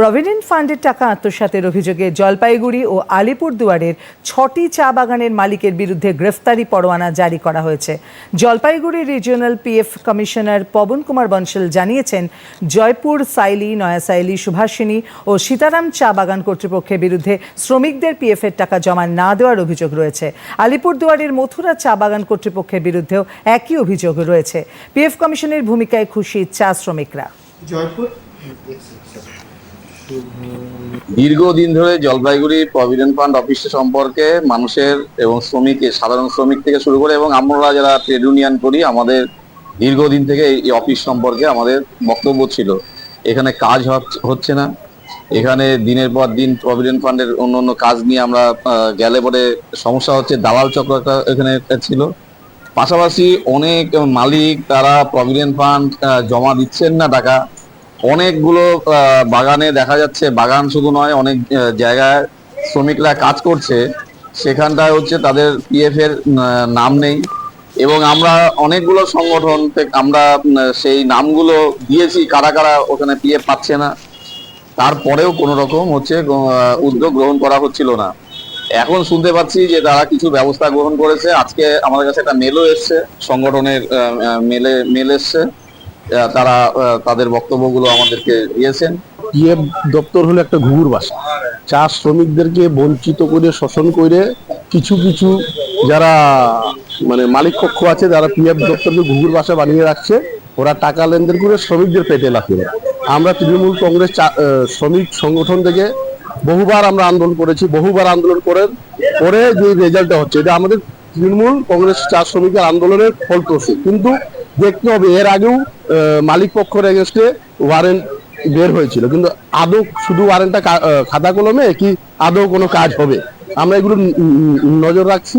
Provident ফান্ডের টাকা আত্মসাতের অভিযোগে জলপাইগুড়ি ও আলিপুরদুয়ারের ছটি চা বাগানের মালিকের বিরুদ্ধে গ্রেফতারি পরোয়ানা জারি করা হয়েছে। Jalpaiguri regional PF commissioner Pawan Kumar Bansal জানিয়েছেন, জয়পুর, সাইলি নয়া সাইলি সুভাষিনী ও সীতারাম চা বাগান কর্তৃপক্ষের বিরুদ্ধে শ্রমিকদের পিএফের টাকা জমা না দেওয়ার অভিযোগ রয়েছে। আলিপুরদুয়ারের মথুরা চা বাগান কর্তৃপক্ষের বিরুদ্ধেও একই অভিযোগ রয়েছে। পিএফ কমিশনের ভূমিকায় খুশি চা শ্রমিকরা। জয়পুর? দীর্ঘদিন ধরে জলপাইগুড়ি প্রভিডেন্ট ফান্ড অফিস সম্পর্কে মানুষের এবং শ্রমিকের সাধারণ শ্রমিক থেকে শুরু করে এবং আমরা যারা ট্রেড ইউনিয়ন করি, আমাদের দীর্ঘদিন থেকে এই অফিস সম্পর্কে আমাদের বক্তব্য ছিল। এখানে কাজ হচ- হচ্ছে না। এখানে দিনের পর দিন প্রভিডেন্ট ফান্ডের অন্য অন্য কাজ নিয়ে আমরা গেলে পরে সমস্যা হচ্ছে, দালাল চক্র একটা এখানে ছিল। পাশাপাশি অনেক মালিক তারা প্রভিডেন্ট ফান্ড জমা দিচ্ছেন না টাকা। অনেকগুলো বাগানে দেখা যাচ্ছে, বাগান শুধু নয়, অনেক জায়গায় শ্রমিকরা কাজ করছে। সেখানটায় হচ্ছে তাদের পিএফ এর নাম নেই। এবং আমরা অনেকগুলো সংগঠন আমরা সেই নামগুলো দিয়েছি, কারা কারা ওখানে পিএফ পাচ্ছে না। তারপরেও কোনো রকম হচ্ছে উদ্যোগ গ্রহণ করা হচ্ছিল না। এখন শুনতে পাচ্ছি যে তারা কিছু ব্যবস্থা গ্রহণ করেছে। আজকে আমাদের কাছে একটা মেলও এসছে। সংগঠনের মেলে মেল এসছে। তারা তাদের বক্তব্যগুলো আমাদেরকে দিয়েছেন। পিএফ দপ্তর হলো একটা ঘুঘুর বাসা। চা শ্রমিকদেরকে বঞ্চিত করে, শোষণ করে, কিছু কিছু যারা মানে মালিক পক্ষ আছে, যারা পিএফ দপ্তরকে ঘুঘুর বাসা বানিয়ে রাখছে, ওরা টাকা লেনদেন করে শ্রমিকদের পেটে লাফিয়ে আমরা তৃণমূল কংগ্রেস শ্রমিক সংগঠন থেকে বহুবার আমরা আন্দোলন করেছি, বহুবার আন্দোলন করে পরে যে রেজাল্টটা হচ্ছে, এটা আমাদের তৃণমূল কংগ্রেস চা শ্রমিকের আন্দোলনের ফলপ্রসূ। কিন্তু দেখতে হবে। এর আগেও মালিক পক্ষের এগেনস্টে ওয়ারেন্ট বের হয়েছিল। কিন্তু আদৌ শুধু ওয়ারেন্টটা খাতা কলমে কি আদৌ কোনো কাজ হবে? আমরা এগুলো নজর রাখছি।